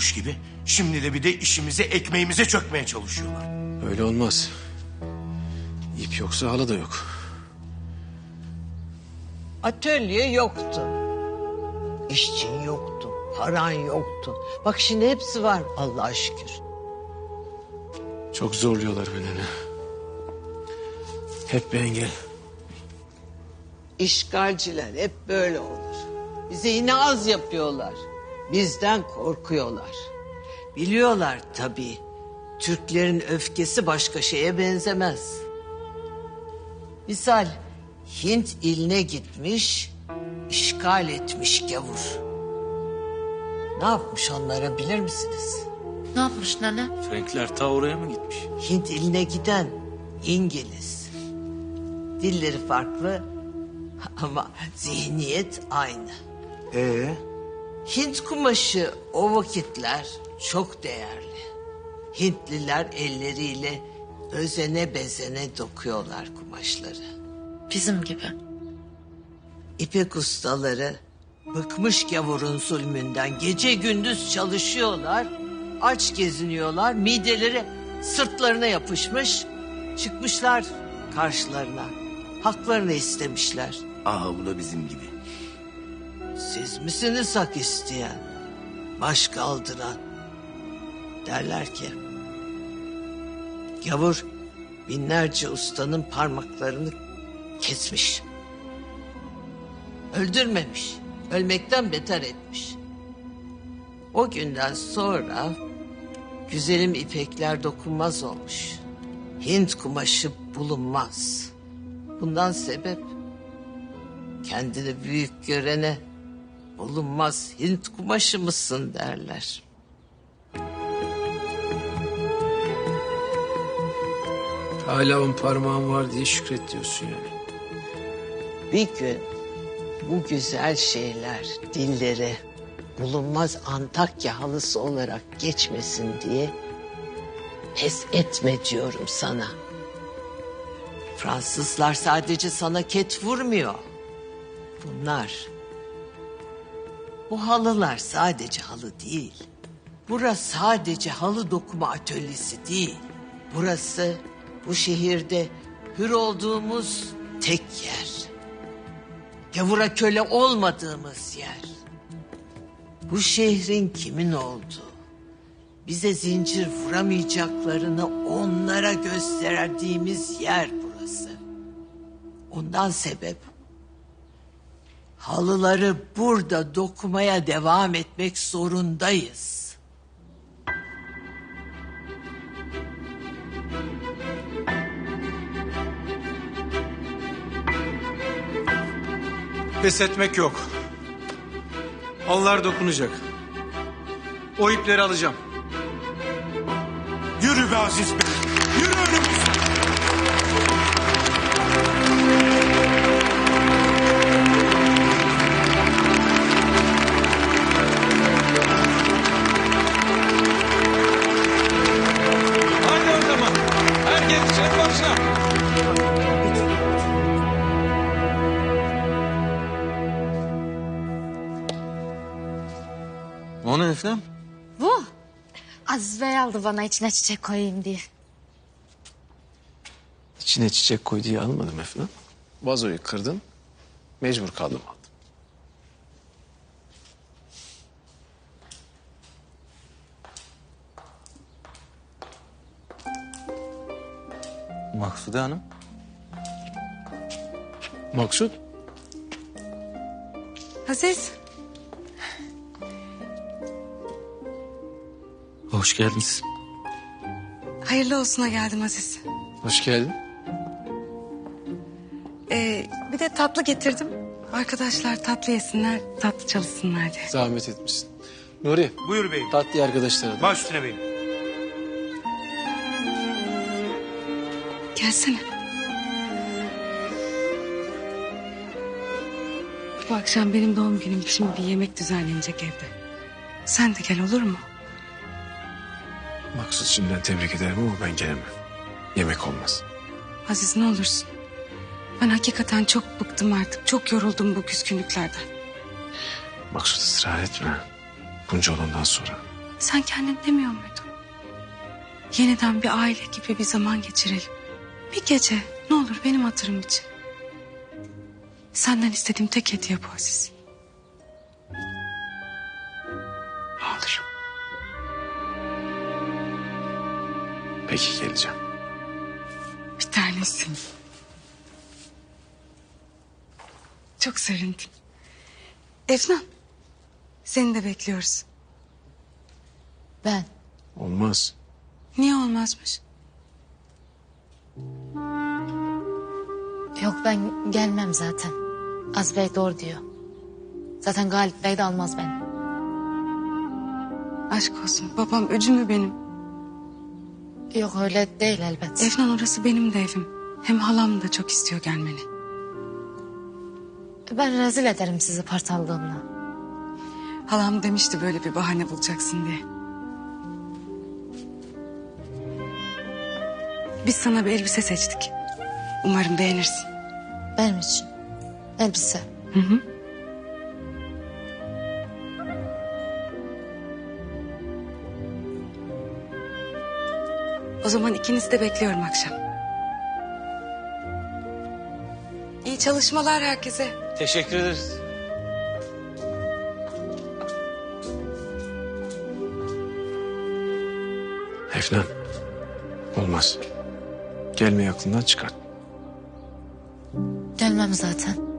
yokmuş gibi şimdi de bir de işimize ekmeğimize çökmeye çalışıyorlar. Öyle olmaz. İp yoksa halı da yok. Atölye yoktu. İşçin yoktu. Paran yoktu. Bak şimdi hepsi var Allah'a şükür. Çok zorluyorlar beni. anne. Hep bir engel. İşgalciler hep böyle olur. Bize yine az yapıyorlar. Bizden korkuyorlar. Biliyorlar tabii. Türklerin öfkesi başka şeye benzemez. Misal Hint iline gitmiş, işgal etmiş gavur. Ne yapmış onlara bilir misiniz? Ne yapmış nene? Renkler ta oraya mı gitmiş? Hint iline giden İngiliz. Dilleri farklı ama zihniyet aynı. Ee? Hint kumaşı o vakitler çok değerli. Hintliler elleriyle özene bezene dokuyorlar kumaşları. Bizim gibi. İpek ustaları bıkmış gavurun zulmünden gece gündüz çalışıyorlar. Aç geziniyorlar. Mideleri sırtlarına yapışmış. Çıkmışlar karşılarına. Haklarını istemişler. Aha bu da bizim gibi. Siz misiniz hak isteyen? Baş kaldıran? Derler ki... Gavur binlerce ustanın parmaklarını kesmiş. Öldürmemiş. Ölmekten beter etmiş. O günden sonra güzelim ipekler dokunmaz olmuş. Hint kumaşı bulunmaz. Bundan sebep kendini büyük görene bulunmaz Hint kumaşı mısın derler. Hala on parmağım var diye şükret diyorsun yani. Bir gün bu güzel şeyler dillere bulunmaz Antakya halısı olarak geçmesin diye pes etme diyorum sana. Fransızlar sadece sana ket vurmuyor. Bunlar bu halılar sadece halı değil. Burası sadece halı dokuma atölyesi değil. Burası bu şehirde hür olduğumuz tek yer. Gavura köle olmadığımız yer. Bu şehrin kimin olduğu, bize zincir vuramayacaklarını onlara gösterdiğimiz yer burası. Ondan sebep halıları burada dokumaya devam etmek zorundayız. Pes etmek yok. Halılar dokunacak. O ipleri alacağım. Yürü be Aziz Bey. O ne Efendim? Bu. Aziz Bey aldı bana içine çiçek koyayım diye. İçine çiçek koy diye almadım efendim. Vazoyu kırdın. Mecbur kaldım Maksude Hanım. Maksut. Aziz, Hoş geldiniz. hayırlı olsuna geldim Aziz. Hoş geldin. Ee, bir de tatlı getirdim. Arkadaşlar tatlı yesinler, tatlı çalışsınlar diye. Zahmet etmişsin. Nuri. Buyur beyim. Tatlı arkadaşlara da. Baş üstüne beyim. Gelsene. Bu akşam benim doğum günüm için bir yemek düzenlenecek evde. Sen de gel olur mu? Maksut şimdiden tebrik ederim ama ben gelemem. Yemek olmaz. Aziz ne olursun. Ben hakikaten çok bıktım artık. Çok yoruldum bu küskünlüklerden. Maksut ısrar etme. Bunca olandan sonra. Sen kendin demiyor muydun? Yeniden bir aile gibi bir zaman geçirelim. Bir gece ne olur benim hatırım için. Senden istediğim tek hediye bu Aziz. Ne olur. Peki geleceğim. Bir tanesin. Çok sevindim. Efnan. Seni de bekliyoruz. Ben. Olmaz. Niye olmazmış? Yok ben gelmem zaten. Az Bey doğru diyor. Zaten Galip Bey de almaz beni. Aşk olsun. Babam öcü mü benim? Yok öyle değil elbet. Efnan orası benim de evim. Hem halam da çok istiyor gelmeni. Ben rezil ederim sizi partallığımla. Halam demişti böyle bir bahane bulacaksın diye. Biz sana bir elbise seçtik. Umarım beğenirsin. Benim için. Elbise. O zaman ikinizi de bekliyorum akşam. İyi çalışmalar herkese. Teşekkür ederiz. Efnan. Olmaz. Gelmeyi aklından çıkart. Gelmem zaten.